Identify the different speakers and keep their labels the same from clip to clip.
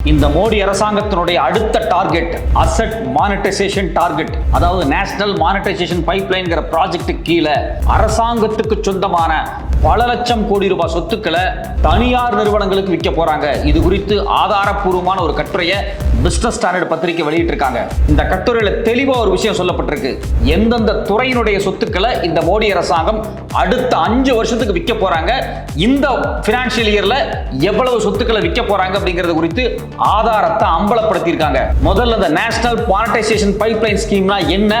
Speaker 1: இந்த மோடி அரசாங்கத்தினுடைய அடுத்த டார்கெட் அசெட் மானிட்டைசேஷன் டார்கெட் அதாவது நேஷனல் மானிட்டைசேஷன் பைப்லைன்கிற ப்ராஜெக்ட் கீழே அரசாங்கத்துக்கு சொந்தமான பல லட்சம் கோடி ரூபாய் சொத்துக்களை தனியார் நிறுவனங்களுக்கு விற்க போறாங்க. இது குறித்து ஆதாரப்பூர்வமான ஒரு கட்டுரையை பிஸ்னஸ் ஸ்டாண்டர்ட் பத்திரிகை வெளியிட்டிருக்காங்க. இந்த கட்டுரையில் தெளிவாக ஒரு விஷயம் சொல்லப்பட்டிருக்கு. எந்தெந்த துறையினுடைய சொத்துக்களை இந்த மோடி அரசாங்கம் அடுத்த அஞ்சு வருஷத்துக்கு விற்க போறாங்க? இந்த பினான்சியல் இயர்ல எவ்வளவு சொத்துக்களை விற்க போறாங்க அப்படிங்கிறது குறித்து ஆதாரத்தை அம்பலப்படுத்தியிருக்காங்க. முதல்ல இந்த நேஷனல் மானிட்டைசேஷன் பைப்லைன் ஸ்கீம்னா என்ன?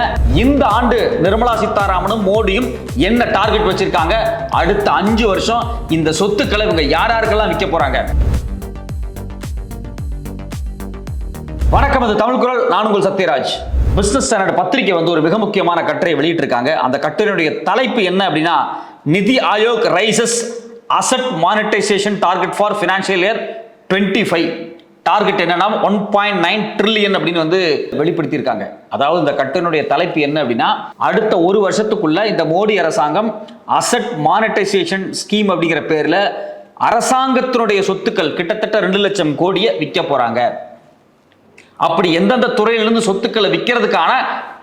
Speaker 1: இந்த ஆண்டு நிர்மலா சீதாராமனும் மோடியும் என்ன டார்கெட் வச்சிருக்காங்க? அடுத்த அஞ்சு வருஷம் இந்த சொத்துக்களை இவங்க யார் யாருக்கெல்லாம் விற்க போறாங்க? வணக்கம் அது தமிழ் குரல். நான் உங்கள் சத்யராஜ். பிசினஸ் ஸ்டாண்டர்ட் பத்திரிகை வந்து ஒரு மிக முக்கியமான கட்டுரை வெளியிட்டிருக்காங்க. அந்த கட்டுரையினுடைய தலைப்பு என்ன அப்படின்னா NITI Aayog raises asset monetisation target for financial year twenty five target என்னன்னா ஒன் பாயிண்ட் நைன் ட்ரில்லியன் அப்படின்னு வந்து வெளிப்படுத்தியிருக்காங்க. அதாவது இந்த கட்டுரையுடைய தலைப்பு என்ன அப்படின்னா அடுத்த ஒரு வருஷத்துக்குள்ள இந்த மோடி அரசாங்கம் அசட் மானிட்டைசேஷன் ஸ்கீம் அப்படிங்கிற பேரில் அரசாங்கத்தினுடைய சொத்துக்கள் கிட்டத்தட்ட ரெண்டு லட்சம் கோடியை விற்க போகிறாங்க அப்படி எந்தெந்த துறையிலிருந்து சொத்துக்களை விற்கிறதுக்கான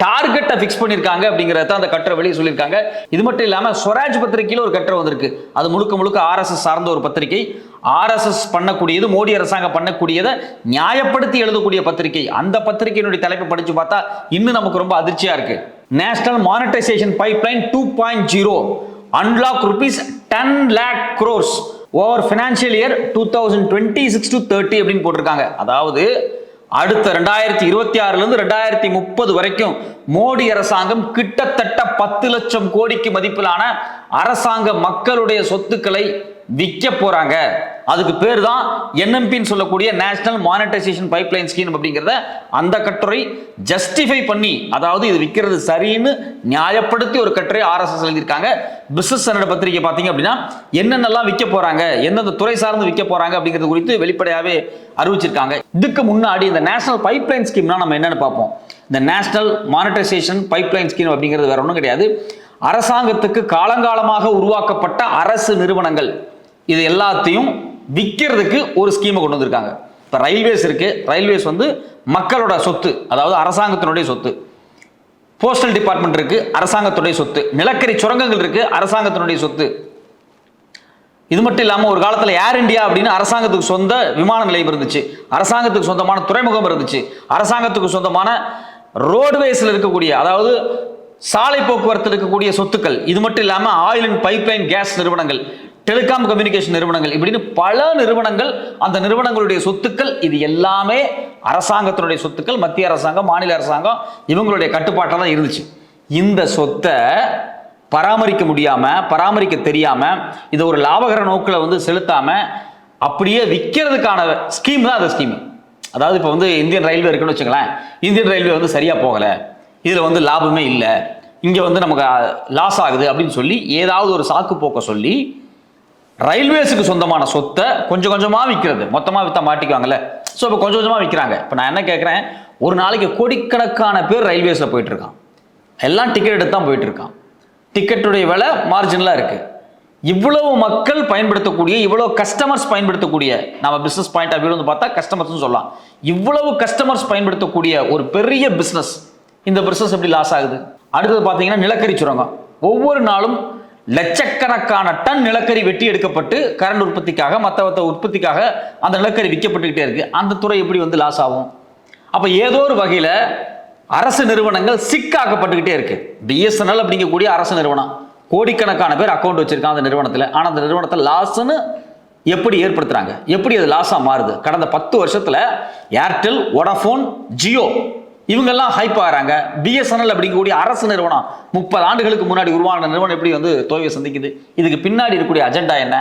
Speaker 1: டார்கெட்டை ஃபிக்ஸ் பண்ணியிருக்காங்க அப்படிங்கிறத அந்த கட்டுரை வெளியே சொல்லியிருக்காங்க. இது மட்டும் இல்லாமல் ஸ்வராஜ் பத்திரிகையில் ஒரு கட்டுரை வந்திருக்கு. அது முழுக்க முழுக்க ஆர்எஸ்எஸ் சார்ந்த ஒரு பத்திரிகை. ஆர்எஸ்எஸ் பண்ணக்கூடியது மோடி அரசாங்கம் பண்ணக்கூடியதை நியாயப்படுத்தி எழுதக்கூடிய பத்திரிகை. அந்த பத்திரிகையினுடைய தலைப்பை படித்து பார்த்தா இன்னும் நமக்கு ரொம்ப அதிர்ச்சியாக இருக்கு. National monetisation pipeline two point zero unlock rupees ten lakh crores over financial year two thousand twenty six to thirty அப்படின்னு போட்டிருக்காங்க. அதாவது அடுத்த ரெண்டாயிரத்தி இருபத்தி ஆறுலேருந்து ரெண்டாயிரத்தி முப்பது வரைக்கும் மோடி அரசாங்கம் கிட்டத்தட்ட பத்து லட்சம் கோடிக்கு மதிப்பிலான அரசாங்க மக்களுடைய சொத்துக்களை விற்க போறாங்க. அதுக்கு பேர் தான் என்எம்பின்னு சொல்லக்கூடிய நேஷனல் மானிட்டைசேஷன் பைப்லைன் ஸ்கீம் அப்படிங்கிறத அந்த கட்டுரை ஜஸ்டிஃபை பண்ணி அதாவது இது விற்கிறது சரின்னு நியாயப்படுத்தி ஒரு கட்டுரை ஆர்எஸ்எஸ் எழுதியிருக்காங்க. பிசினஸ் ஸ்டாண்டர்ட் பத்திரிகை பார்த்தீங்க அப்படின்னா என்னென்னலாம் விற்க போறாங்க எந்தெந்த துறை சார்ந்து விற்க போறாங்க அப்படிங்கிறது குறித்து வெளிப்படையாகவே அறிவிச்சிருக்காங்க. இதுக்கு முன்னாடி இந்த நேஷனல் பைப்லைன் ஸ்கீம்னா நம்ம என்னன்னு பார்ப்போம். இந்த நேஷனல் மானிட்டைசேஷன் பைப்லைன் ஸ்கீம் அப்படிங்கிறது வேற ஒன்றும் கிடையாது. அரசாங்கத்துக்கு காலங்காலமாக உருவாக்கப்பட்ட அரசு நிறுவனங்கள். இது எல்லாத்தையும் விற்கிறதுக்கு ஒரு ஸ்கீமை கொண்டு வந்திருக்காங்க. இப்போ ரயில்வேஸ் இருக்கு. ரயில்வேஸ் வந்து மக்களோட சொத்து அதாவது அரசாங்கத்தினுடைய சொத்து. போஸ்டல் டிபார்ட்மெண்ட் இருக்கு அரசாங்கத்துடைய சொத்து. நிலக்கரி சுரங்கங்கள் இருக்கு அரசாங்கத்தினுடைய சொத்து. இது மட்டும் இல்லாமல் ஒரு காலத்தில் ஏர் இந்தியா அப்படின்னு அரசாங்கத்துக்கு சொந்த விமான நிலையம் இருந்துச்சு. அரசாங்கத்துக்கு சொந்தமான துறைமுகம் இருந்துச்சு. அரசாங்கத்துக்கு சொந்தமான ரோடுவேஸில் இருக்கக்கூடிய அதாவது சாலை போக்குவரத்தில் இருக்கக்கூடிய சொத்துக்கள். இது மட்டும் இல்லாமல் ஆயில் அண்ட் பைப்லைன் கேஸ் நிறுவனங்கள். டெலிகாம் கம்யூனிகேஷன் நிறுவனங்கள் இப்படின்னு பல நிறுவனங்கள் அந்த நிறுவனங்களுடைய சொத்துக்கள் இது எல்லாமே அரசாங்கத்தினுடைய சொத்துக்கள் மத்திய அரசாங்கம் மாநில அரசாங்கம் இவங்களுடைய கட்டுப்பாட்டில் தான் இருந்துச்சு. இந்த சொத்தை பராமரிக்க முடியாம பராமரிக்க தெரியாம இதை ஒரு லாபகர நோக்கில் வந்து செலுத்தாம அப்படியே விற்கிறதுக்கான ஸ்கீம் தான் அந்த ஸ்கீம் அதாவது இப்போ வந்து இந்தியன் ரயில்வே இருக்குன்னு வச்சுங்களேன் இந்தியன் ரயில்வே வந்து சரியா போகலை. இதில் வந்து லாபமே இல்லை. இங்கே வந்து நமக்கு லாஸ் ஆகுது அப்படின்னு சொல்லி ஏதாவது ஒரு சாக்கு போக்க சொல்லி ரயில்வேஸுக்கு சொந்தமான சொத்தை கொஞ்சம் கொஞ்சமாக விற்கிறது. மொத்தமாக விற்றா மாட்டிக்குவாங்கல்ல. ஸோ இப்போ கொஞ்சம் கொஞ்சமாக விற்கிறாங்க இப்போ நான் என்ன கேட்குறேன் ஒரு நாளைக்கு கோடிக்கணக்கான பேர் ரயில்வேஸில் போயிட்டுருக்கான். எல்லாம் டிக்கெட் எடுத்து தான் போயிட்டுருக்கான். டிக்கெட்டுடைய விலை மார்ஜினலாக இருக்குது இவ்வளவு மக்கள் பயன்படுத்தக்கூடிய இவ்வளவு கஸ்டமர்ஸ் பயன்படுத்தக்கூடிய நம்ம பிஸ்னஸ் பாயிண்ட் ஆஃப் வியூ வந்து பார்த்தா கஸ்டமர்ஸ்னு சொல்லலாம். இவ்வளவு கஸ்டமர்ஸ் பயன்படுத்தக்கூடிய ஒரு பெரிய பிஸ்னஸ் இந்த பிஸ்னஸ் எப்படி லாஸ் ஆகுது? அடுத்தது பார்த்தீங்கன்னா நிலக்கரி சுரங்கம். ஒவ்வொரு நாளும் லட்சக்கணக்கான டன் நிலக்கரி வெட்டி எடுக்கப்பட்டு கரண்ட் உற்பத்திக்காக மற்ற மற்ற உற்பத்திக்காக அந்த நிலக்கரி விற்கப்பட்டுக்கிட்டே இருக்கு. அந்த துறை எப்படி வந்து லாஸ் ஆகும்? அப்போ ஏதோ ஒரு வகையில் அரசு நிறுவனங்கள் சிக்காக்கப்பட்டுக்கிட்டே இருக்கு. பிஎஸ்என்எல் அப்படிங்கக்கூடிய அரசு நிறுவனம். கோடிக்கணக்கான பேர் அக்கௌண்ட் வச்சிருக்காங்க அந்த நிறுவனத்தில். ஆனால் அந்த நிறுவனத்தை லாஸ்ன்னு எப்படி ஏற்படுத்துறாங்க? எப்படி அது லாஸாக மாறுது? கடந்த பத்து வருஷத்தில் ஏர்டெல் வோடாஃபோன் ஜியோ இவங்கெல்லாம் ஹைப் ஆகிறாங்க. பிஎஸ்என்எல் அப்படிங்கக்கூடிய அரசு நிறுவனம் முப்பது ஆண்டுகளுக்கு முன்னாடி உருவான நிறுவனம் எப்படி வந்து தோல்வியை சந்திக்குது? இதுக்கு பின்னாடி இருக்கக்கூடிய அஜெண்டா என்ன?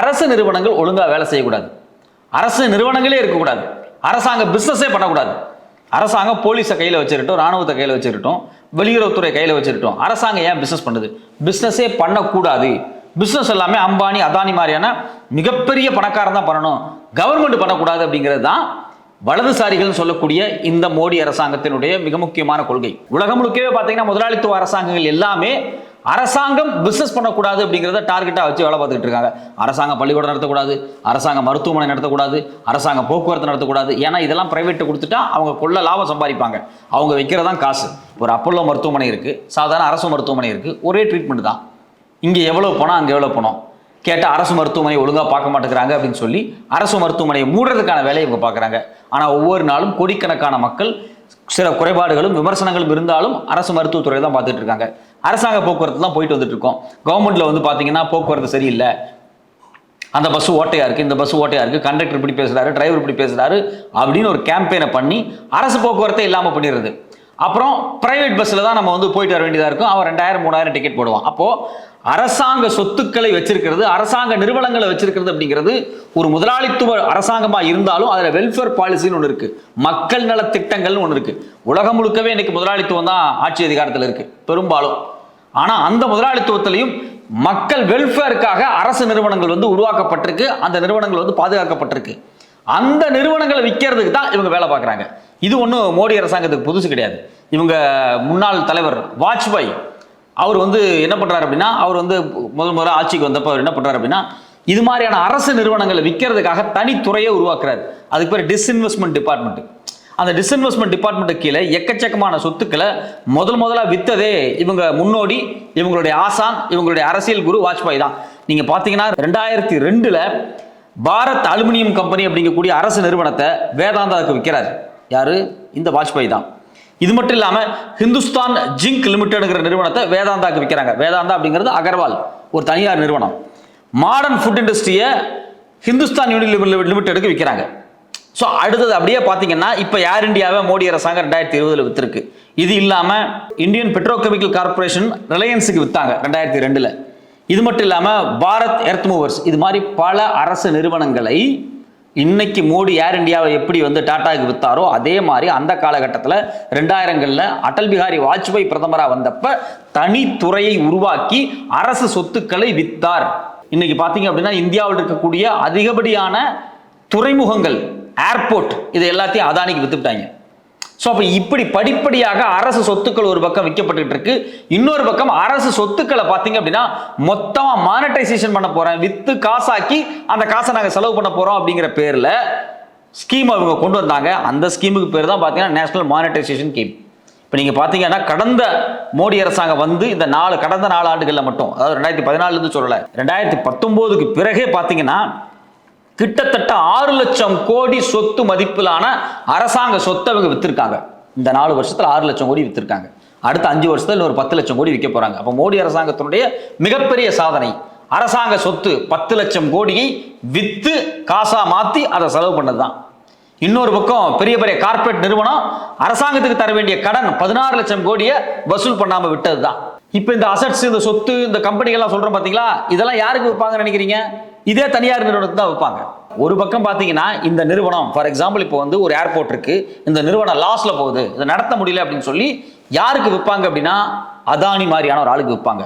Speaker 1: அரசு நிறுவனங்கள் ஒழுங்காக வேலை செய்யக்கூடாது. அரசு நிறுவனங்களே இருக்கக்கூடாது. அரசாங்க பிஸ்னஸே பண்ணக்கூடாது. அரசாங்கம் போலீஸை கையில் வச்சிருட்டோம் ராணுவத்தை கையில் வச்சிருட்டோம் வெளியுறவுத்துறை கையில் வச்சிருட்டோம் அரசாங்கம் ஏன் பிஸ்னஸ் பண்ணுது? பிஸ்னஸே பண்ணக்கூடாது. பிஸ்னஸ் எல்லாமே அம்பானி அதானி மாதிரியான மிகப்பெரிய பணக்காரன் தான் பண்ணணும். கவர்மெண்ட் பண்ணக்கூடாது அப்படிங்கிறது தான் வலதுசாரிகள் சொல்லக்கூடிய இந்த மோடி அரசாங்கத்தினுடைய மிக முக்கியமான கொள்கை. உலகம் முழுக்கவே பார்த்தீங்கன்னா முதலாளித்துவ அரசாங்கங்கள் எல்லாமே அரசாங்கம் பிசினஸ் பண்ணக்கூடாது அப்படிங்கிறத டார்கெட்டாக வச்சு வேலை பார்த்துக்கிட்டு இருக்காங்க. அரசாங்கம் பள்ளிக்கூடம் நடத்தக்கூடாது அரசாங்கம் மருத்துவமனை நடத்தக்கூடாது அரசாங்கம் போக்குவரத்து நடத்தக்கூடாது. ஏன்னா இதெல்லாம் பிரைவேட்டு கொடுத்துட்டா அவங்க கொள்ள லாபம் சம்பாதிப்பாங்க. அவங்க வைக்கிறதான் காசு. ஒரு அப்பல்லோ மருத்துவமனை இருக்குது சாதாரண அரசு மருத்துவமனை இருக்குது ஒரே ட்ரீட்மெண்ட் தான். இங்கே எவ்வளோ பணம் அங்கே எவ்வளோ பணம் கேட்டால் அரசு மருத்துவமனை ஒழுங்காக பார்க்க மாட்டேங்கிறாங்க அப்படின்னு சொல்லி அரசு மருத்துவமனையை மூடுறதுக்கான வேலையை இவங்க பார்க்குறாங்க. ஆனால் ஒவ்வொரு நாளும் கோடிக்கணக்கான மக்கள் சில குறைபாடுகளும் விமர்சனங்களும் இருந்தாலும் அரசு மருத்துவத்துறை தான் பார்த்துட்டு இருக்காங்க. அரசாங்க போக்குவரத்து தான் போயிட்டு வந்துட்டு இருக்கோம். கவர்மெண்ட்ல வந்து பார்த்தீங்கன்னா போக்குவரத்து சரியில்லை. அந்த பஸ் ஓட்டையா இருக்கு இந்த பஸ் ஓட்டையா இருக்கு கண்டக்டர் இப்படி பேசுறாரு டிரைவர் இப்படி பேசுறாரு அப்படின்னு ஒரு கேம்பெயினை பண்ணி அரசு போக்குவரத்தை இல்லாமல் பண்ணிடுறது. அப்புறம் பிரைவேட் பஸ்ஸில் தான் நம்ம வந்து போயிட்டு வர வேண்டியதாக இருக்கும். அவன் ரெண்டாயிரம் மூணாயிரம் டிக்கெட் போடுவான். அப்போது அரசாங்க சொத்துக்களை வச்சிருக்கிறது அரசாங்க நிறுவனங்களை வச்சிருக்கிறது அப்படிங்கிறது ஒரு முதலாளித்துவ அரசாங்கமாக இருந்தாலும் அதில் வெல்ஃபேர் பாலிசின்னு ஒன்று இருக்குது மக்கள் நல திட்டங்கள்னு ஒன்று இருக்குது உலகம் முழுக்கவே இன்னைக்கு முதலாளித்துவம் தான் ஆட்சி அதிகாரத்தில் இருக்குது பெரும்பாலும். ஆனால் அந்த முதலாளித்துவத்திலையும் மக்கள் வெல்ஃபேருக்காக அரசு நிறுவனங்கள் வந்து உருவாக்கப்பட்டிருக்கு. அந்த நிறுவனங்கள் வந்து பாதுகாக்கப்பட்டிருக்கு. அந்த நிறுவனங்களை விற்கிறதுக்கு தான் இவங்க வேலை பார்க்குறாங்க. இது ஒன்றும் மோடி அரசாங்கத்துக்கு புதுசு கிடையாது. இவங்க முன்னாள் தலைவர் வாஜ்பாய் அவர் வந்து என்ன பண்ணுறாரு அப்படின்னா அவர் வந்து முதல் முதல்ல ஆட்சிக்கு வந்தப்போ அவர் என்ன பண்ணுறாரு அப்படின்னா இது மாதிரியான அரசு நிறுவனங்களை விற்கிறதுக்காக தனித்துறையை உருவாக்குறாரு. அதுக்கு பேர் டிஸ்இன்வெஸ்ட்மெண்ட் டிபார்ட்மெண்ட் அந்த டிஸ்இன்வெஸ்ட்மெண்ட் டிபார்ட்மெண்ட் கீழே எக்கச்சக்கமான சொத்துக்களை முதல் முதலாக வித்ததே இவங்க முன்னோடி இவங்களுடைய ஆசான் இவங்களுடைய அரசியல் குரு வாஜ்பாய் தான். நீங்கள் பார்த்தீங்கன்னா ரெண்டாயிரத்தி ரெண்டில் பாரத் அலுமினியம் கம்பெனி அப்படிங்கக்கூடிய அரசு நிறுவனத்தை வேதாந்தாவுக்கு விற்கிறார். யாரு? இந்த வாஜ்பாய் தான். இது மட்டும் இல்லாமல் ஹிந்துஸ்தான் ஜிங்க் லிமிடெட்ங்கிற நிறுவனத்தை வேதாந்தாக்கு விற்கிறாங்க. வேதாந்தா அப்படிங்கிறது அகர்வால் ஒரு தனியார் நிறுவனம். மாடர்ன் ஃபுட் இண்டஸ்ட்ரியை ஹிந்துஸ்தான் யூனியன் லிமிடெடுக்கு விற்கிறாங்க. ஸோ அடுத்தது அப்படியே பார்த்தீங்கன்னா இப்போ ஏர் இந்தியாவை மோடி அரசாங்கம் ரெண்டாயிரத்தி இருபதில் விற்றுருக்கு இது இல்லாமல் இந்தியன் பெட்ரோகெமிக்கல் கார்ப்பரேஷன் ரிலையன்ஸுக்கு விற்றாங்க ரெண்டாயிரத்தி ரெண்டில். இது மட்டும் இல்லாமல் பாரத் எர்த் மூவர்ஸ் இது மாதிரி பல அரசு நிறுவனங்களை இன்னைக்கு மோடி ஏர் இந்தியாவை எப்படி வந்து டாட்டாவுக்கு வித்தாரோ அதே மாதிரி அந்த காலகட்டத்தில் ரெண்டாயிரங்களில் அடல் பிஹாரி வாஜ்பாய் பிரதமராக வந்தப்ப தனித்துறையை உருவாக்கி அரசு சொத்துக்களை வித்தார். இன்னைக்கு பார்த்தீங்க அப்படின்னா இந்தியாவில் இருக்கக்கூடிய அதிகப்படியான துறைமுகங்கள் ஏர்போர்ட் இது எல்லாத்தையும் அதானிக்கு வித்துட்டாங்க ஸோ அப்போ இப்படி படிப்படியாக அரசு சொத்துக்கள் ஒரு பக்கம் விற்கப்பட்டுட்டு இருக்கு. இன்னொரு பக்கம் அரசு சொத்துக்களை பார்த்தீங்க அப்படின்னா மொத்தமாக மானிட்டைசேஷன் பண்ண போறேன். வித்து காசாக்கி அந்த காசை நாங்கள் செலவு பண்ண போறோம் அப்படிங்கிற பேரில் ஸ்கீம் அவங்க கொண்டு வந்தாங்க. அந்த ஸ்கீமுக்கு பேர் தான் பார்த்தீங்கன்னா நேஷனல் மானிட்டைசேஷன் ஸ்கீம் இப்போ நீங்கள் பார்த்தீங்கன்னா கடந்த மோடி அரசாங்கம் வந்து இந்த நாலு கடந்த நாலு ஆண்டுகளில் மட்டும் அதாவது ரெண்டாயிரத்தி பதினாலுலேருந்து சொல்லலை ரெண்டாயிரத்தி பத்தொம்போதுக்கு பிறகே பார்த்தீங்கன்னா கிட்டத்தட்ட ஆறு லட்சம் கோடி சொத்து மதிப்பிலான அரசாங்க சொத்தை அவங்க வித்திருக்காங்க. இந்த நாலு வருஷத்துல ஆறு லட்சம் கோடி வித்திருக்காங்க. அடுத்த அஞ்சு வருஷத்துல ஒரு பத்து லட்சம் கோடி விற்க போறாங்க. அப்போ மோடி அரசாங்கத்தினுடைய மிகப்பெரிய சாதனை அரசாங்க சொத்து பத்து லட்சம் கோடியை வித்து காசா மாத்தி அதை செலவு பண்ணதுதான். இன்னொரு பக்கம் பெரிய பெரிய கார்ப்பரேட் நிறுவனம் அரசாங்கத்துக்கு தர வேண்டிய கடன் பதினாறு லட்சம் கோடியை வசூல் பண்ணாம விட்டதுதான். இப்போ இந்த அசட்ஸ் இந்த சொத்து இந்த கம்பெனிகள்லாம் சொல்றோம் பாத்தீங்களா? இதெல்லாம் யாருக்கு விற்பாங்கன்னு நினைக்கிறீங்க? இதே தனியார் நிறுவனத்துக்கு தான் விற்பாங்க ஒரு பக்கம் பார்த்தீங்கன்னா இந்த நிறுவனம் ஃபார் எக்ஸாம்பிள் இப்போ வந்து ஒரு ஏர்போர்ட் இருக்கு. இந்த நிறுவனம் லாஸ்ல போகுது. இதை நடத்த முடியல அப்படின்னு சொல்லி யாருக்கு விற்பாங்க அப்படின்னா அதானி மாதிரியான ஒரு ஆளுக்கு விற்பாங்க.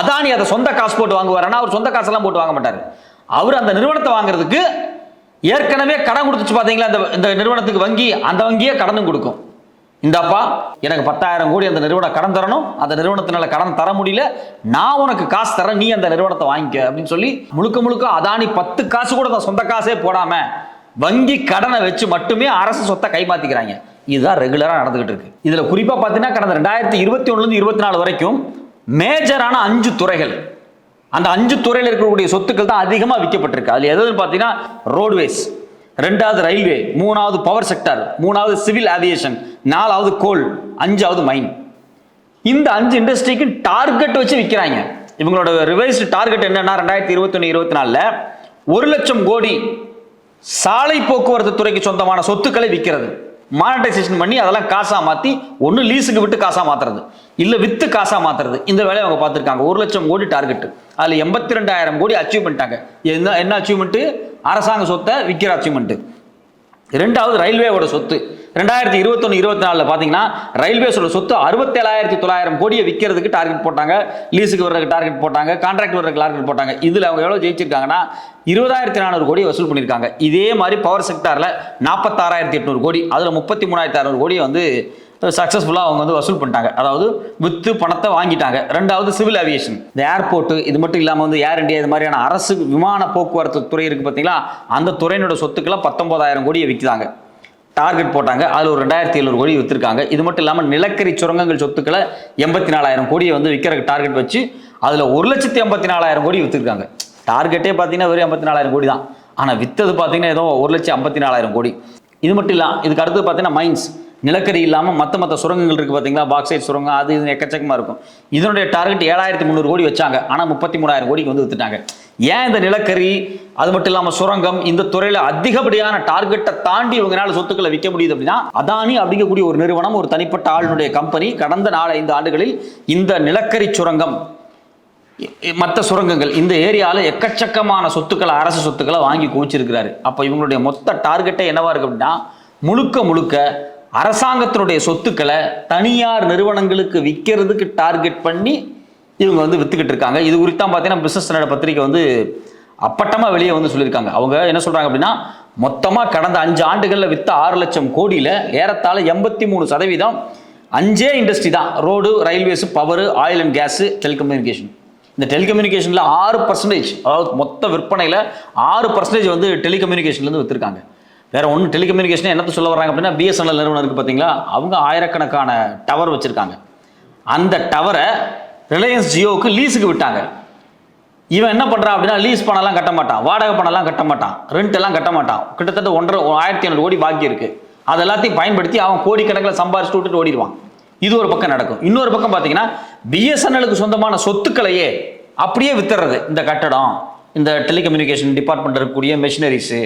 Speaker 1: அதானி அதை சொந்த காசு போட்டு வாங்குவாருன்னா அவர் சொந்த காசெல்லாம் போட்டு வாங்க மாட்டார். அவர் அந்த நிறுவனத்தை வாங்குறதுக்கு ஏற்கனவே கடன் கொடுத்துச்சு பார்த்தீங்களா? அந்த இந்த நிறுவனத்துக்கு வங்கி அந்த வங்கியே கடனும் கொடுக்கும். இந்தாப்பா எனக்கு பத்தாயிரம் கோடி அந்த நிறுவனம் கடன் தரணும். அந்த நிறுவனத்தினால கடன் தர முடியல. நான் உனக்கு காசு தரேன் நீ அந்த நிறுவனத்தை வாங்கிக்க அப்படின்னு சொல்லி முழுக்க முழுக்க அதானி பத்து காசு கூட தான் சொந்த காசே போடாம வங்கி கடனை வச்சு மட்டுமே அரசு சொத்தை கைமாத்திக்கிறாங்க. இதுதான் ரெகுலராக நடந்துகிட்டு இருக்கு. இதுல குறிப்பா பார்த்தீங்கன்னா கடந்த ரெண்டாயிரத்தி இருபத்தி ஒன்றுலேருந்து இருபத்தி நாலு வரைக்கும் மேஜரான அஞ்சு துறைகள் அந்த அஞ்சு துறையில் இருக்கக்கூடிய சொத்துக்கள் தான் அதிகமாக விற்கப்பட்டிருக்கு. அதில் எதுன்னு பார்த்தீங்கன்னா ரோட்வேஸ் ரெண்டாவது ரயில்வே மூணாவது பவர் செக்டர் மூணாவது சிவில் ஏவியேஷன் நாலாவது கோல் அஞ்சாவது மைன். இந்த அஞ்சு இண்டஸ்ட்ரிக்கு டார்கெட் வச்சு விற்கிறாங்க இவங்களோட ரிவைஸ்டு டார்கெட் என்னன்னா ரெண்டாயிரத்தி இருபத்தொன்று இருபத்தி நாலில் ஒரு லட்சம் கோடி சாலை போக்குவரத்து துறைக்கு சொந்தமான சொத்துக்களை விற்கிறது மானிட்டைசேஷன் பண்ணி அதெல்லாம் காசாக மாற்றி ஒன்று லீஸுக்கு விட்டு காசாக மாற்றுறது இல்லை விற்று காசாக மாற்றுறது இந்த வேலையை அவங்க பார்த்துருக்காங்க. ஒரு லட்சம் கோடி டார்கெட் அதில் எண்பத்தி ரெண்டாயிரம் கோடி அச்சீவ் பண்ணிட்டாங்க என்ன என்ன அச்சீவ்மெண்ட்டு அரசாங்க சொத்தை விற்கிற அச்சீவ்மெண்ட்டு ரெண்டாவது ரயில்வேவோட சொத்து. ரெண்டாயிரத்தி இருபத்தொன்று இருபத்தி நாலில் பார்த்தீங்கன்னா ரயில்வேஸோட சொத்து அறுபத்தேழாயிரத்தி தொள்ளாயிரம் கோடியை விற்கிறதுக்கு டார்கெட் போட்டாங்க. லீஸுக்கு வர்றதுக்கு டார்கெட் போட்டாங்க. கான்ட்ராக்ட் வர்றதுக்கு டார்கெட் போட்டாங்க. இதில் அவங்க எவ்வளோ ஜெயிச்சிருக்காங்கன்னா இருபதாயிரத்தி நானூறு கோடி வசூல் பண்ணியிருக்காங்க. இதே மாதிரி பவர் செக்டாரில் நாற்பத்தாறாயிரத்தி எட்நூறு கோடி அதில் முப்பத்தி மூணாயிரத்தி அறநூறு கோடியை வந்து சக்ஸஸ்ஃபுல்லாக அவங்க வந்து வசூல் பண்ணிட்டாங்க. அதாவது வித்து பணத்தை வாங்கிட்டாங்க. ரெண்டாவது சிவில் ஏவியேஷன் இந்த ஏர்போர்ட் இது மட்டும் இல்லாமல் வந்து ஏர் இந்தியா இது மாதிரியான அரசு விமான போக்குவரத்து துறை இருக்குது பார்த்தீங்களா? அந்த துறையினோட சொத்துக்களை பத்தொன்பதாயிரம் கோடியை விற்கிறாங்க. டார்கெட் போட்டாங்க. அதில் ஒரு ரெண்டாயிரத்தி எழுநூறு கோடி விற்றுருக்காங்க இது மட்டும் இல்லாமல் நிலக்கரி சுரங்கங்கள் சொத்துக்களை எண்பத்தி நாலாயிரம் கோடியை வந்து விற்கிறக்கு டார்கெட் வச்சு அதில் ஒரு லட்சத்தி எண்பத்தி நாலாயிரம் கோடி விற்றுருக்காங்க டார்கெட்டே பார்த்தீங்கன்னா வெறும் எண்பத்தி நாலாயிரம் கோடி தான். ஆனால் விற்றது பார்த்தீங்கன்னா ஏதோ ஒரு லட்சம் ஐம்பத்தி நாலாயிரம் கோடி. இது மட்டும் இல்லை இதுக்கு அடுத்து பார்த்தீங்கன்னா மைன்ஸ் நிலக்கரி இல்லாமல் மற்ற மற்ற சுரங்கங்கள் இருக்குது பார்த்தீங்களா பாக்சைட் சுரங்கம் அது இது எக்கச்சக்கமாக இருக்கும். இதனுடைய டார்கெட் ஏழாயிரத்தி முந்நூறு கோடி வச்சாங்க. ஆனால் முப்பத்தி மூணாயிரம் கோடிக்கு வந்து வித்துட்டாங்க. ஏன் இந்த நிலக்கரி? அது மட்டும் இல்லாமல் சுரங்கம் இந்த துறையில் அதிகப்படியான டார்கெட்டை தாண்டி இவங்களால சொத்துக்களை விற்க முடியுது அப்படின்னா அதானி அப்படிங்கக்கூடிய ஒரு நிறுவனம் ஒரு தனிப்பட்ட ஆளுடைய கம்பெனி கடந்த நாலு ஐந்து ஆண்டுகளில் இந்த நிலக்கரி சுரங்கம் மற்ற சுரங்கங்கள் இந்த ஏரியாவில் எக்கச்சக்கமான சொத்துக்களை அரசு சொத்துக்களை வாங்கி குவிச்சிருக்கிறாரு. அப்போ இவங்களுடைய மொத்த டார்கெட்டே என்னவா இருக்கு அப்படின்னா முழுக்க முழுக்க அரசாங்கத்தினுடைய சொத்துக்களை தனியார் நிறுவனங்களுக்கு விற்கிறதுக்கு டார்கெட் பண்ணி இவங்க வந்து வித்துக்கிட்டு இருக்காங்க. இது குறித்து தான் பார்த்தீங்கன்னா பிசினஸ் நட பத்திரிக்கை வந்து அப்பட்டமாக வெளியே வந்து சொல்லியிருக்காங்க. அவங்க என்ன சொல்கிறாங்க அப்படின்னா மொத்தமாக கடந்த அஞ்சு ஆண்டுகளில் வித்த ஆறு லட்சம் கோடியில் ஏறத்தாழ எண்பத்தி மூணு சதவீதம் அஞ்சே இண்டஸ்ட்ரி தான். Road railways power oil and gas telecommunication இந்த டெலிகம்யூனிகேஷனில் ஆறு பர்சன்டேஜ் அதாவது மொத்த விற்பனையில் ஆறு பர்சன்டேஜ் வந்து டெலிகம்யூனிகேஷன்லேருந்து விற்றுருக்காங்க வேற ஒன்று டெலிகம்யூனிகேஷன் என்னத்த சொல்ல வர்றாங்க அப்படின்னா பிஎஸ்என்எல் நிறுவனம் இருக்குது பார்த்தீங்களா அவங்க ஆயிரக்கணக்கான டவர் வச்சுருக்காங்க. அந்த டவரை ரிலையன்ஸ் ஜியோவுக்கு லீஸுக்கு விட்டாங்க. இவன் என்ன பண்ணுறான் அப்படின்னா லீஸ் பணம்லாம் கட்ட மாட்டான். வாடகை பணம்லாம் கட்ட மாட்டான். ரெண்ட் எல்லாம் கட்ட மாட்டான். கிட்டத்தட்ட ஒன்றரை ஆயிரத்தி ஐநூறு கோடி பாக்கி இருக்கு. அது எல்லாத்தையும் பயன்படுத்தி அவன் கோடிக்கணக்கில் சம்பாரிச்சுட்டு விட்டுட்டு ஓடிடுவான். இது ஒரு பக்கம் நடக்கும். இன்னொரு பக்கம் பார்த்தீங்கன்னா பிஎஸ்என்எலுக்கு சொந்தமான சொத்துக்களையே அப்படியே வித்துறது இந்த கட்டடம். இந்த டெலிகம்யூனிகேஷன் டிபார்ட்மெண்ட் இருக்கக்கூடிய மெஷினரிஸு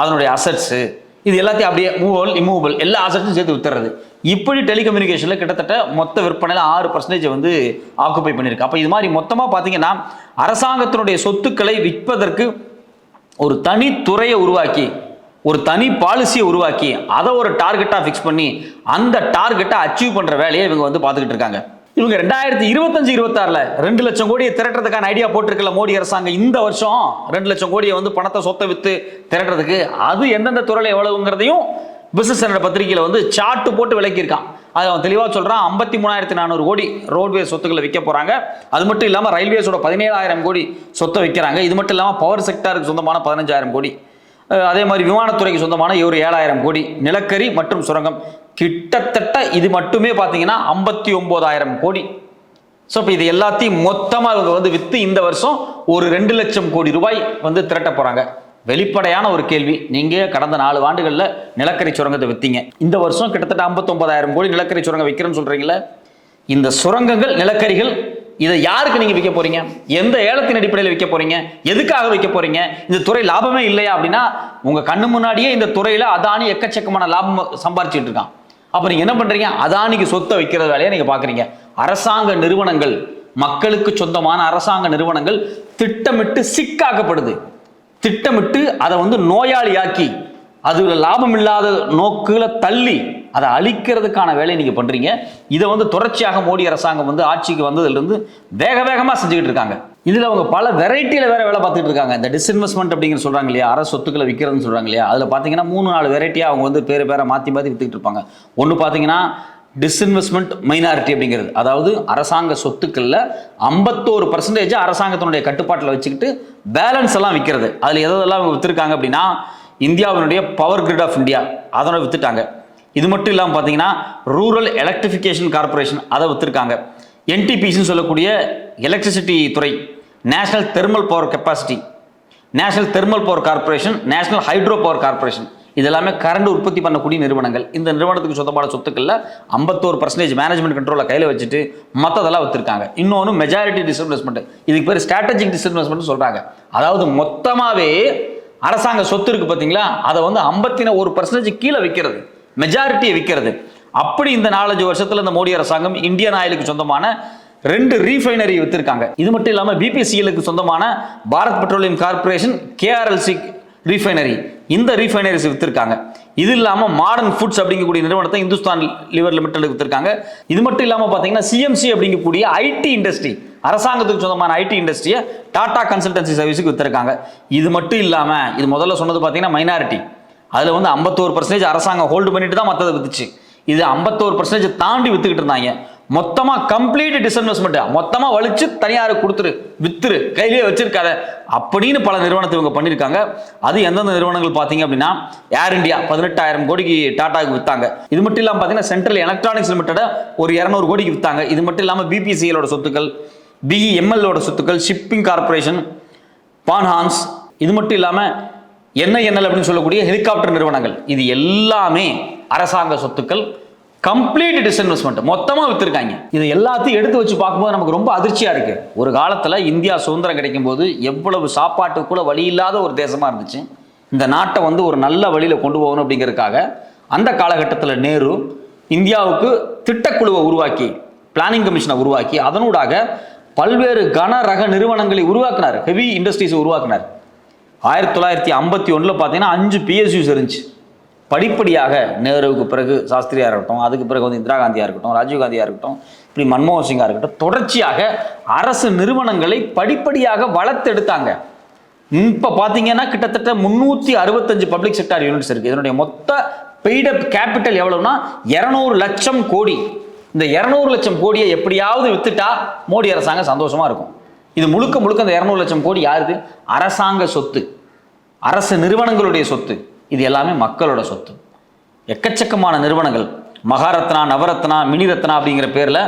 Speaker 1: அதனுடைய அசட்ஸு இது எல்லாத்தையும் அப்படியே மூவல் இம்மூவபிள் எல்லா அசட்ஸும் சேர்த்து வித்துறது இப்படி டெலிகம்யூனிகேஷனில் கிட்டத்தட்ட மொத்த விற்பனையில் ஆறு பர்சன்டேஜ் வந்து ஆக்குப்பை பண்ணியிருக்கு அப்போ இது மாதிரி மொத்தமாக பார்த்தீங்கன்னா அரசாங்கத்தினுடைய சொத்துக்களை விற்பதற்கு ஒரு தனி துறையை உருவாக்கி ஒரு தனி பாலிசியை உருவாக்கி அதை ஒரு டார்கெட்டாக ஃபிக்ஸ் பண்ணி அந்த டார்கெட்டை அச்சீவ் பண்ணுற வேலையை இவங்க வந்து பார்த்துக்கிட்டு இருக்காங்க. இவங்க ரெண்டாயிரத்தி இருபத்தஞ்சு இருபத்தாறுல ரெண்டு லட்சம் கோடியை திரட்டுறதுக்கான ஐடியா போட்டிருக்கல மோடி அரசாங்கம். இந்த வருஷம் ரெண்டு லட்சம் கோடியை வந்து பணத்தை சொத்தை வித்து திரட்டுறதுக்கு அது எந்தெந்த துறையில் எவ்வளவுங்கிறதையும் பிசினஸ் என்ற பத்திரிகையில் வந்து சாட்டு போட்டு விளக்கியிருக்கான். அது அவன் தெளிவாக சொல்கிறான் ஐம்பத்தி மூணாயிரத்தி நானூறு கோடி ரோட்வே சொத்துக்களை விற்க போகிறாங்க அது மட்டும் இல்லாமல் ரயில்வேஸோட பதினேழாயிரம் கோடி சொத்தை விற்கிறாங்க. இது மட்டும் இல்லாமல் பவர் செக்டாருக்கு சொந்தமான பதினஞ்சாயிரம் கோடி. அதே மாதிரி விமானத்துறைக்கு சொந்தமான ஒரு ஏழாயிரம் கோடி. நிலக்கரி மற்றும் சுரங்கம். கிட்டத்தட்ட இது மட்டுமே பார்த்தீங்கன்னா ஐம்பத்தி ஒம்போதாயிரம் கோடி. ஸோ இப்போ இது எல்லாத்தையும் மொத்தமாக இவங்க வந்து விற்று இந்த வருஷம் ஒரு ரெண்டு லட்சம் கோடி ரூபாய் வந்து திரட்ட போகிறாங்க வெளிப்படையான ஒரு கேள்வி. நீங்கள் கடந்த நாலு ஆண்டுகளில் நிலக்கரி சுரங்கத்தை விற்றீங்க இந்த வருஷம் கிட்டத்தட்ட ஐம்பத்தொம்பதாயிரம் கோடி நிலக்கரி சுரங்கம் விற்கிறேன்னு சொல்கிறீங்களே இந்த சுரங்கங்கள் நிலக்கரிகள் இதை யாருக்கு நீங்கள் விற்க போறீங்க? எந்த ஏலத்தின் அடிப்படையில் விற்க போறீங்க? எதுக்காக விற்க போறீங்க? இந்த துறை லாபமே இல்லையா அப்படின்னா உங்கள் கண்ணு முன்னாடியே இந்த துறையில் அதானி எக்கச்சக்கமான லாபம் சம்பாரிச்சுட்டு இருக்கான். அப்போ நீங்கள் என்ன பண்ணுறீங்க அதானிக்கு சொத்தை வைக்கிற வேலையை நீங்கள் பார்க்குறீங்க அரசாங்க நிறுவனங்கள் மக்களுக்கு சொந்தமான அரசாங்க நிறுவனங்கள் திட்டமிட்டு சிக்காக்கப்படுது. திட்டமிட்டு அதை வந்து நோயாளியாக்கி அதில் லாபம் இல்லாத நோக்குல தள்ளி அதை அழிக்கிறதுக்கான வேலையை நீங்கள் பண்ணுறீங்க இதை வந்து தொடர்ச்சியாக மோடி அரசாங்கம் வந்து ஆட்சிக்கு வந்ததுலேருந்து வேக வேகமாக செஞ்சுக்கிட்டு இருக்காங்க. இதில் அவங்க பல வெரைட்டியில் வேற வேலை பார்த்துட்டு இருக்காங்க. இந்த டிஸ்இன்வெஸ்ட்மெண்ட் அப்படிங்கிற சொல்கிறாங்க இல்லையா? அரசு சொத்துக்களை விற்கிறதுன்னு சொல்கிறாங்க இல்லையா? அதில் பார்த்தீங்கன்னா மூணு நாலு வெரைட்டியாக அவங்க வந்து பேர் பேரை மாற்றி மாற்றி வித்துக்கிட்டு இருப்பாங்க. ஒன்று பார்த்தீங்கன்னா டிஸ்இன்வெஸ்ட்மெண்ட் மைனாரிட்டி அப்படிங்கிறது. அதாவது அரசாங்க சொத்துக்களில் ஐம்பத்தோரு பர்சன்டேஜ் அரசாங்கத்தினுடைய கட்டுப்பாட்டில் வச்சுக்கிட்டு பேலன்ஸ் எல்லாம் விற்கிறது அதில் எதெல்லாம் விற்றுருக்காங்க அப்படின்னா இந்தியாவினுடைய பவர் கிரிட் ஆஃப் இந்தியா அதனை விற்றுட்டாங்க இது மட்டும் இல்லாமல் பார்த்தீங்கன்னா ரூரல் எலக்ட்ரிஃபிகேஷன் கார்ப்பரேஷன் அதை விற்றுருக்காங்க என்டிபிசின்னு சொல்லக்கூடிய எலக்ட்ரிசிட்டி துறை national thermal power capacity national thermal power corporation national hydro power corporation இது எல்லாமே கரண்ட் உற்பத்தி பண்ணக்கூடிய நிறுவனங்கள். இந்த நிறுவனத்துக்கு சொந்தமான சொத்துக்களில் ஐம்பத்தோரு பர்சன்டேஜ் மேனேஜ்மெண்ட் கண்ட்ரோலை கையில் வச்சுட்டு மற்றதெல்லாம் வச்சுருக்காங்க இன்னொன்று மெஜாரிட்டி டிஸ்இன்வெஸ்ட்மெண்ட் இதுக்கு பேர் ஸ்ட்ராட்டஜிக் டிஸ்இன்வெஸ்ட்மெண்ட் சொல்கிறாங்க அதாவது மொத்தமாகவே அரசாங்க சொத்து இருக்குது பார்த்தீங்களா அதை வந்து ஐம்பத்தின ஒரு பர்சன்டேஜ் கீழே விற்கிறது மெஜாரிட்டியை விற்கிறது அப்படி இந்த நாலஞ்சு வருஷத்தில் இந்த மோடி அரசாங்கம் இந்தியன் ஆயிலுக்கு சொந்தமான ரெண்டு ரீஃபைனரி வித்திருக்காங்க. இது மட்டும் இல்லாமல் பிபிசிஎலுக்கு சொந்தமான Bharat petroleum corporation KRLC refinery இந்த ரீஃபைனரிஸ் வித்திருக்காங்க. இது இல்லாமல் மாடர்ன் ஃபுட்ஸ் அப்படிங்கக்கூடிய நிறுவனத்தை இந்துஸ்தான் லிவர் லிமிடெட் வித்திருக்காங்க. இது மட்டும் இல்லாமல் பார்த்தீங்கன்னா சிஎம்சி அப்படிங்கக்கூடிய ஐடி இண்டஸ்ட்ரி அரசாங்கத்துக்கு சொந்தமான ஐடி இண்டஸ்ட்ரியை டாடா கன்சல்டன்சி சர்வீஸுக்கு வித்திருக்காங்க. இது மட்டும் இல்லாமல் இது முதல்ல சொன்னது பார்த்தீங்கன்னா மைனாரிட்டி அதில் வந்து ஐம்பத்தோரு பர்சன்டேஜ் அரசாங்கம் ஹோல்டு பண்ணிட்டு தான் மற்றதை வித்துச்சு. இது ஐம்பத்தோரு பர்சன்டேஜ் தாண்டி வித்துக்கிட்டு இருந்தாங்க. மொத்தமாக கம்ப்ளீட் டிஸ்இன்வெஸ்ட்மெண்ட் மொத்தமாக வலிச்சு தனியாருக்கு கொடுத்துரு வித்துரு கையிலேயே வச்சிருக்காத அப்படின்னு பல நிறுவனத்தை இவங்க பண்ணியிருக்காங்க அது எந்தெந்த நிறுவனங்கள் பார்த்தீங்க அப்படின்னா ஏர் இந்தியா பதினெட்டாயிரம் கோடிக்கு டாட்டாவுக்கு வித்தாங்க. இது மட்டும் இல்லாமல் பார்த்தீங்கன்னா சென்ட்ரல் எலக்ட்ரானிக்ஸ் லிமிட்டட ஒரு இரநூறு கோடிக்கு வித்தாங்க. இது மட்டும் இல்லாமல் பிபிசிஎலோட சொத்துக்கள் பிஇஎம்எல்லோட சொத்துக்கள் ஷிப்பிங் கார்ப்பரேஷன் பான்ஹான்ஸ் இது மட்டும் இல்லாமல் என்ஐஎன்எல் அப்படின்னு சொல்லக்கூடிய ஹெலிகாப்டர் நிறுவனங்கள். இது எல்லாமே அரசாங்க சொத்துக்கள் கம்ப்ளீட் டிஸ்இன்வெஸ்ட்மெண்ட் மொத்தமாக வித்துருக்காங்க. இது எல்லாத்தையும் எடுத்து வச்சு பார்க்கும்போது நமக்கு ரொம்ப அதிர்ச்சியாக இருக்கு. ஒரு காலத்தில் இந்தியா சுதந்திரம் கிடைக்கும் போது எவ்வளவு சாப்பாட்டுக்கு கூட வழி இல்லாத ஒரு தேசமாக இருந்துச்சு. இந்த நாட்டை வந்து ஒரு நல்ல வழியில் கொண்டு போகணும் அப்படிங்கிறதுக்காக அந்த காலகட்டத்தில் நேரு இந்தியாவுக்கு திட்டக்குழுவை உருவாக்கி பிளானிங் கமிஷனை உருவாக்கி அதனூடாக பல்வேறு கன ரக நிறுவனங்களை உருவாக்கினார். ஹெவி இண்டஸ்ட்ரீஸை உருவாக்கினார். ஆயிரத்தி தொள்ளாயிரத்தி ஐம்பத்தி ஒன்றில் பார்த்தீங்கன்னா அஞ்சு பிஎஸ்யூஸ் இருந்துச்சு. படிப்படியாக நேருவுக்கு பிறகு சாஸ்திரியாக இருக்கட்டும் அதுக்கு பிறகு வந்து இந்திரா காந்தியாக இருக்கட்டும் ராஜீவ் காந்தியாக இருக்கட்டும் இப்படி மன்மோகன் சிங்காக இருக்கட்டும் தொடர்ச்சியாக அரசு நிறுவனங்களை படிப்படியாக வளர்த்தெடுத்தாங்க இப்போ பார்த்தீங்கன்னா கிட்டத்தட்ட முந்நூற்றி அறுபத்தஞ்சு பப்ளிக் செக்டார் யூனிட்ஸ் இருக்குது இதனுடைய மொத்த பெய்டப் கேபிட்டல் எவ்வளோன்னா இரநூறு லட்சம் கோடி. இந்த இரநூறு லட்சம் கோடியை எப்படியாவது வித்துட்டா மோடி அரசாங்கம் சந்தோஷமாக இருக்கும். இது முழுக்க முழுக்க அந்த இரநூறு லட்சம் கோடி யாருது? அரசாங்க சொத்து. அரசு நிறுவனங்களுடைய சொத்து. இது எல்லாமே மக்களோட சொத்து. எக்கச்சக்கமான நிறுவனங்கள். மகாரத்னா நவரத்னா மினிரத்னா அப்படிங்கிற பேரில்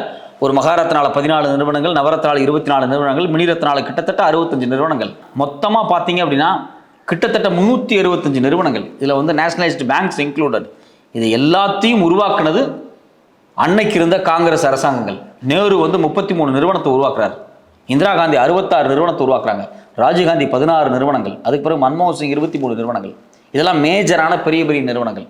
Speaker 1: ஒரு மகாரத்னால பதினாலு நிறுவனங்கள் நவரத்னால இருபத்தி நாலு நிறுவனங்கள் மினிரத்னால கிட்டத்தட்ட அறுபத்தஞ்சு நிறுவனங்கள். மொத்தமாக பார்த்தீங்க அப்படின்னா கிட்டத்தட்ட முந்நூற்றி அறுபத்தஞ்சு நிறுவனங்கள். இதில் வந்து நேஷனலைஸ்டு பேங்க்ஸ் இன்க்ளூடட் இது எல்லாத்தையும் உருவாக்குனது அன்னைக்கு இருந்த காங்கிரஸ் அரசாங்கங்கள். நேரு வந்து முப்பத்தி மூணு நிறுவனத்தை உருவாக்குறாரு. இந்திரா காந்தி அறுபத்தாறு நிறுவனத்தை உருவாக்குறாங்க. ராஜீவ்காந்தி பதினாறு நிறுவனங்கள் அதுக்கு பிறகு மன்மோகன் சிங் இருபத்தி மூணு நிறுவனங்கள். இதெல்லாம் மேஜரான பெரிய பெரிய நிறுவனங்கள்.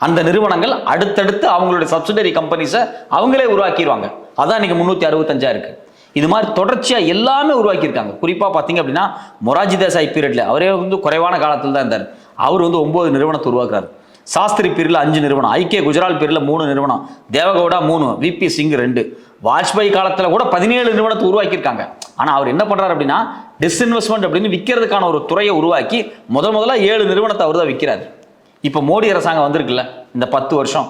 Speaker 1: அந்த நிறுவனங்கள் அடுத்தடுத்து அவங்களுடைய சப்சிடரி கம்பெனிஸை அவங்களே உருவாக்கிடுவாங்க அதான் இன்னைக்கு முந்நூற்றி அறுபத்தஞ்சா இருக்குது இது மாதிரி தொடர்ச்சியாக எல்லாமே உருவாக்கியிருக்காங்க. குறிப்பாக பார்த்தீங்க அப்படின்னா மொராஜி தேசாய் பீரியடில் அவரே வந்து குறைவான காலத்தில் தான் இருந்தார். அவர் வந்து ஒம்பது நிறுவனத்தை உருவாக்குறாரு. சாஸ்திரி பீரியடில் அஞ்சு நிறுவனம் ஐக்கிய குஜரால் பீரியடில் மூணு நிறுவனம் தேவகவுடா மூணு விபி சிங் ரெண்டு. வாஜ்பாய் காலத்தில் கூட பதினேழு நிறுவனத்தை உருவாக்கியிருக்காங்க. ஆனால் அவர் என்ன பண்ணுறாரு அப்படின்னா டிஸ்இன்வெஸ்ட்மெண்ட் அப்படின்னு விற்கிறதுக்கான ஒரு துறையை உருவாக்கி முத முதல்ல ஏழு நிறுவனத்தை அவர் தான் விற்கிறாரு இப்போ மோடி அரசாங்கம் வந்திருக்குல்ல இந்த பத்து வருஷம்.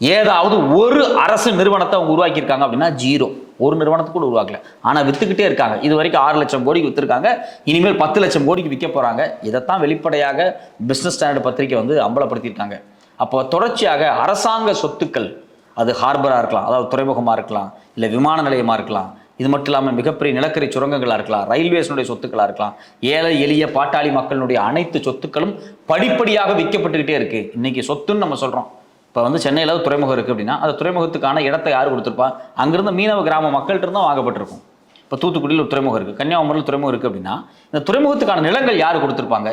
Speaker 1: ஏதாவது ஒரு அரசு நிறுவனத்தை அவங்க உருவாக்கியிருக்காங்க அப்படின்னா ஜீரோ. ஒரு நிறுவனத்தை கூட உருவாக்கல. ஆனால் வித்துக்கிட்டே இருக்காங்க. இது வரைக்கும் ஆறு லட்சம் கோடிக்கு வித்துருக்காங்க. இனிமேல் பத்து லட்சம் கோடிக்கு விற்க போகிறாங்க இதைத்தான் வெளிப்படையாக பிஸ்னஸ் ஸ்டாண்டர்ட் பத்திரிக்கை வந்து அம்பலப்படுத்தியிருக்காங்க. அப்போ தொடர்ச்சியாக அரசாங்க சொத்துக்கள் அது ஹார்பராக இருக்கலாம் அதாவது துறைமுகமாக இருக்கலாம் இல்லை விமான நிலையமாக இருக்கலாம் இது மட்டும் இல்லாமல் மிகப்பெரிய நிலக்கரி சுரங்கங்களாக இருக்கலாம் ரயில்வேஸினுடைய சொத்துக்களாக இருக்கலாம் ஏழை எளிய பாட்டாளி மக்களினுடைய அனைத்து சொத்துக்களும் படிப்படியாக விற்கப்பட்டுக்கிட்டே இருக்குது இன்றைக்கி சொத்துன்னு நம்ம சொல்கிறோம் இப்போ வந்து சென்னையில் துறைமுகம் இருக்குது அப்படின்னா அந்த துறைமுகத்துக்கான இடத்தை யார் கொடுத்துருப்பா? அங்கேருந்து மீனவ கிராம மக்கள்கிட்ட இருந்தும் வாங்கப்பட்டிருக்கும். இப்போ தூத்துக்குடியில் ஒரு துறைமுகம் இருக்குது. கன்னியாகுமரியில் துறைமுகம் இருக்குது அப்படின்னா இந்த துறைமுகத்துக்கான நிலங்கள் யார் கொடுத்துருப்பாங்க?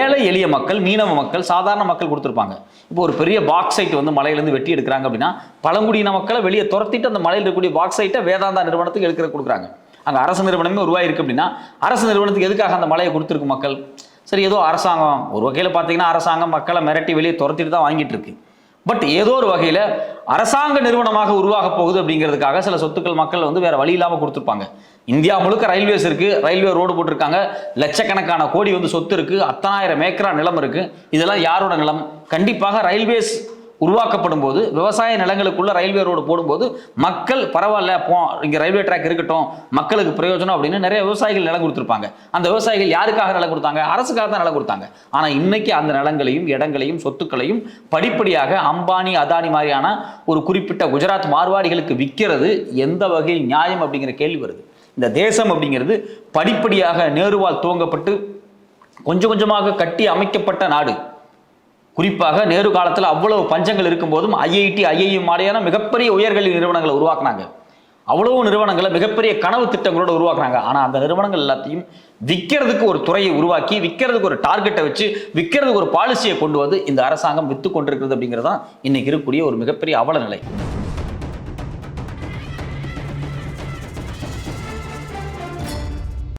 Speaker 1: ஏழை எளிய மக்கள் மீனவ மக்கள் சாதாரண மக்கள் கொடுத்துருப்பாங்க. இப்போ ஒரு பெரிய பாக்ஸைட் வந்து மலையிலேருந்து வெட்டி எடுக்கிறாங்க அப்படின்னா பழங்குடியின மக்களை வெளியே துரத்திட்டு அந்த மலையில் இருக்கக்கூடிய பாக்ஸைட்டை வேதாந்தா நிறுவனத்துக்கு எடுக்கிற கொடுக்குறாங்க. அங்கே அரசு நிறுவனமே உருவாயிருக்கு அப்படின்னா அரசு நிறுவனத்துக்கு எதுக்காக அந்த மலையை கொடுத்துருக்கு மக்கள்? சரி ஏதோ அரசாங்கம். ஒரு வகையில் பார்த்தீங்கன்னா அரசாங்கம் மக்களை மிரட்டி வெளியே துரத்திட்டு தான் வாங்கிட்டு இருக்கு. பட் ஏதோ ஒரு வகையில் அரசாங்க நிறுவனமாக உருவாக போகுது அப்படிங்கிறதுக்காக சில சொத்துக்கள் மக்கள் வந்து வேற வழி இல்லாமல் கொடுத்துருப்பாங்க. இந்தியா முழுக்க ரயில்வேஸ் இருக்கு ரயில்வே ரோடு போட்டிருக்காங்க லட்சக்கணக்கான கோடி வந்து சொத்து இருக்கு அத்தனாயிரம் ஏக்கரா நிலம் இருக்கு. இதெல்லாம் யாரோட நிலம்? கண்டிப்பாக ரயில்வேஸ் உருவாக்கப்படும் போது விவசாய நிலங்களுக்குள்ள ரயில்வே ரோடு போடும்போது மக்கள் பரவாயில்ல போ இங்கே ரயில்வே ட்ராக் இருக்கட்டும் மக்களுக்கு பிரயோஜனம் அப்படின்னு நிறைய விவசாயிகள் நிலம் கொடுத்துருப்பாங்க. அந்த விவசாயிகள் யாருக்காக நிலம் கொடுத்தாங்க? அரசுக்காக தான் நிலம் கொடுத்தாங்க. ஆனால் இன்னைக்கு அந்த நிலங்களையும் இடங்களையும் சொத்துக்களையும் படிப்படியாக அம்பானி அதானி மாதிரியான ஒரு குறிப்பிட்ட குஜராத் மார்வாடிகளுக்கு விற்கிறது எந்த வகையில் நியாயம் அப்படிங்கிற கேள்வி வருது. இந்த தேசம் அப்படிங்கிறது படிப்படியாக நேருவால் துவங்கப்பட்டு கொஞ்சம் கொஞ்சமாக கட்டி அமைக்கப்பட்ட நாடு. குறிப்பாக நேரு காலத்தில் அவ்வளவு பஞ்சங்கள் இருக்கும்போதும் ஐஐடி ஐஐஎம் மாதிரியான மிகப்பெரிய உயர்கல்வி நிறுவனங்களை உருவாக்குனாங்க. அவ்வளவு நிறுவனங்களை மிகப்பெரிய கனவு திட்டங்களோடு உருவாக்குனாங்க. ஆனால் அந்த நிறுவனங்கள் எல்லாத்தையும் விற்கிறதுக்கு ஒரு துறையை உருவாக்கி விற்கிறதுக்கு ஒரு டார்கெட்டை வச்சு விற்கிறதுக்கு ஒரு பாலிசியை கொண்டு வந்து இந்த அரசாங்கம் விற்று கொண்டிருக்கிறது அப்படிங்கிறது தான் இன்னைக்கு இருக்கக்கூடிய ஒரு மிகப்பெரிய அவல நிலை.